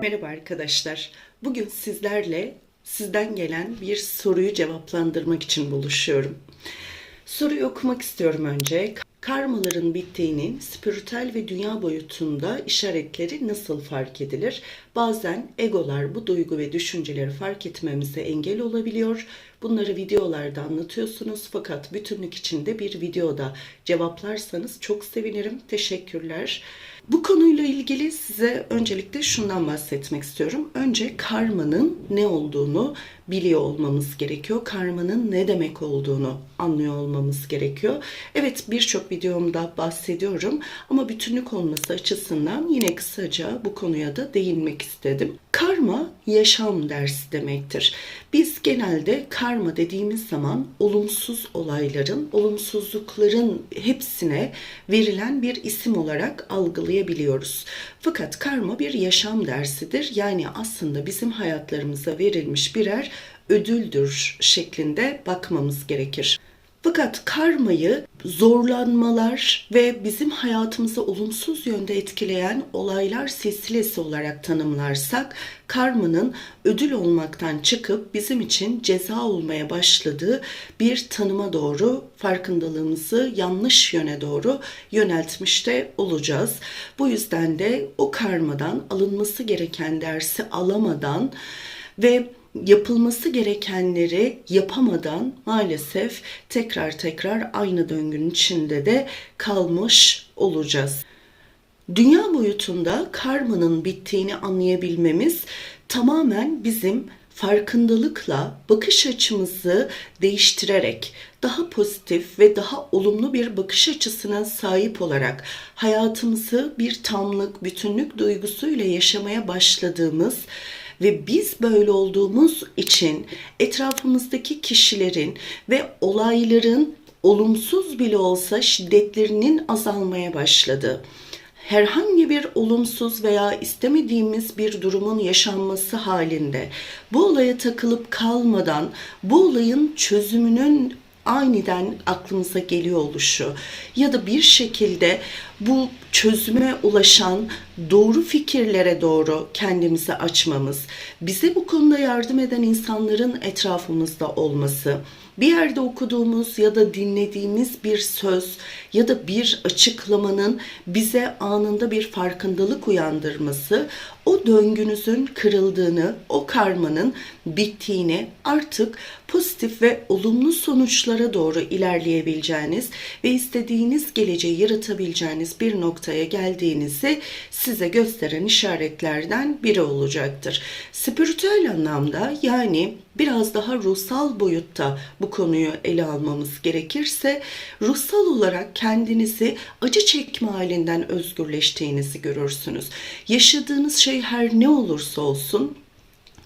Merhaba arkadaşlar. Bugün sizlerle sizden gelen bir soruyu cevaplandırmak için buluşuyorum. Soruyu okumak istiyorum önce. Karmaların bittiğinin spiritüel ve dünya boyutunda işaretleri nasıl fark edilir? Bazen egolar bu duygu ve düşünceleri fark etmemize engel olabiliyor. Bunları videolarda anlatıyorsunuz fakat bütünlük içinde bir videoda cevaplarsanız çok sevinirim. Teşekkürler. Bu konuyla ilgili size öncelikle şundan bahsetmek istiyorum. Önce karmanın ne olduğunu biliyor olmamız gerekiyor. Karmanın ne demek olduğunu anlıyor olmamız gerekiyor. Evet birçok videomda bahsediyorum ama bütünlük olması açısından yine kısaca bu konuya da değinmek istedim. Karma yaşam dersi demektir. Biz genelde karma dediğimiz zaman olumsuz olayların, olumsuzlukların hepsine verilen bir isim olarak algılayabiliyoruz. Fakat karma bir yaşam dersidir. Yani aslında bizim hayatlarımıza verilmiş birer ödüldür şeklinde bakmamız gerekir. Fakat karmayı zorlanmalar ve bizim hayatımızı olumsuz yönde etkileyen olaylar silsilesi olarak tanımlarsak karmanın ödül olmaktan çıkıp bizim için ceza olmaya başladığı bir tanıma doğru farkındalığımızı yanlış yöne doğru yöneltmiş de olacağız. Bu yüzden de o karmadan alınması gereken dersi alamadan ve yapılması gerekenleri yapamadan maalesef tekrar tekrar aynı döngünün içinde de kalmış olacağız. Dünya boyutunda karmanın bittiğini anlayabilmemiz tamamen bizim farkındalıkla bakış açımızı değiştirerek daha pozitif ve daha olumlu bir bakış açısına sahip olarak hayatımızı bir tamlık, bütünlük duygusuyla yaşamaya başladığımız ve biz böyle olduğumuz için etrafımızdaki kişilerin ve olayların olumsuz bile olsa şiddetlerinin azalmaya başladı. Herhangi bir olumsuz veya istemediğimiz bir durumun yaşanması halinde bu olaya takılıp kalmadan bu olayın çözümünün aniden aklımıza geliyor oluşu ya da bir şekilde bu çözüme ulaşan doğru fikirlere doğru kendimizi açmamız, bize bu konuda yardım eden insanların etrafımızda olması, bir yerde okuduğumuz ya da dinlediğimiz bir söz ya da bir açıklamanın bize anında bir farkındalık uyandırması o döngünüzün kırıldığını, o karmanın bittiğini, artık pozitif ve olumlu sonuçlara doğru ilerleyebileceğiniz ve istediğiniz geleceği yaratabileceğiniz bir noktaya geldiğinizi size gösteren işaretlerden biri olacaktır. Spiritüel anlamda yani biraz daha ruhsal boyutta bu konuyu ele almamız gerekirse ruhsal olarak kendinizi acı çekme halinden özgürleştiğinizi görürsünüz. Yaşadığınız şey her ne olursa olsun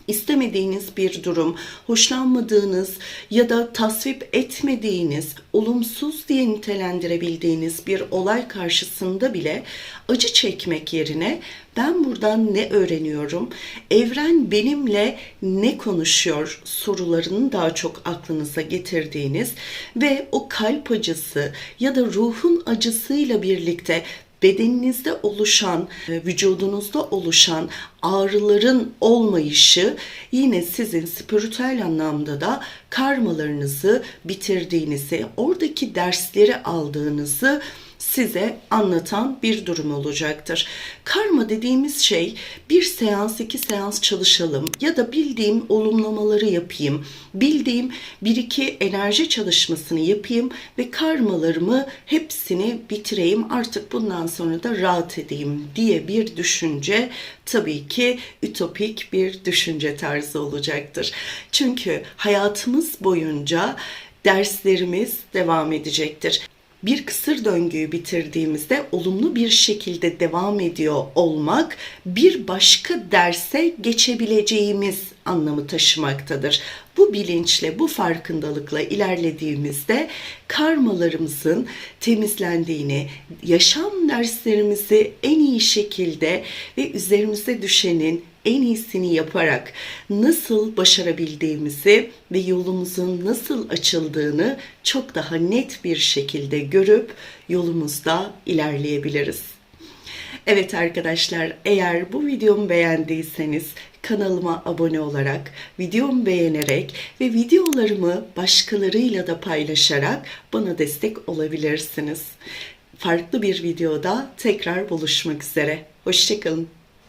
istemediğiniz bir durum, hoşlanmadığınız ya da tasvip etmediğiniz, olumsuz diye nitelendirebildiğiniz bir olay karşısında bile acı çekmek yerine ben buradan ne öğreniyorum? Evren benimle ne konuşuyor sorularını daha çok aklınıza getirdiğiniz ve o kalp acısı ya da ruhun acısıyla birlikte bedeninizde oluşan, e, vücudunuzda oluşan ağrıların olmayışı yine sizin spiritüel anlamda da karmalarınızı bitirdiğinizi, oradaki dersleri aldığınızı size anlatan bir durum olacaktır. Karma dediğimiz şey bir seans iki seans çalışalım ya da bildiğim olumlamaları yapayım, bildiğim bir iki enerji çalışmasını yapayım ve karmalarımı hepsini bitireyim artık bundan sonra da rahat edeyim diye bir düşünce tabii ki ütopik bir düşünce tarzı olacaktır. Çünkü hayatımız boyunca derslerimiz devam edecektir bir kısır döngüyü bitirdiğimizde olumlu bir şekilde devam ediyor olmak bir başka derse geçebileceğimiz anlamı taşımaktadır. Bu bilinçle, bu farkındalıkla ilerlediğimizde karmalarımızın temizlendiğini, yaşam derslerimizi en iyi şekilde ve üzerimize düşenin en iyisini yaparak nasıl başarabildiğimizi ve yolumuzun nasıl açıldığını çok daha net bir şekilde görüp yolumuzda ilerleyebiliriz. Evet arkadaşlar eğer bu videomu beğendiyseniz kanalıma abone olarak, videomu beğenerek ve videolarımı başkalarıyla da paylaşarak bana destek olabilirsiniz. Farklı bir videoda tekrar buluşmak üzere. Hoşçakalın.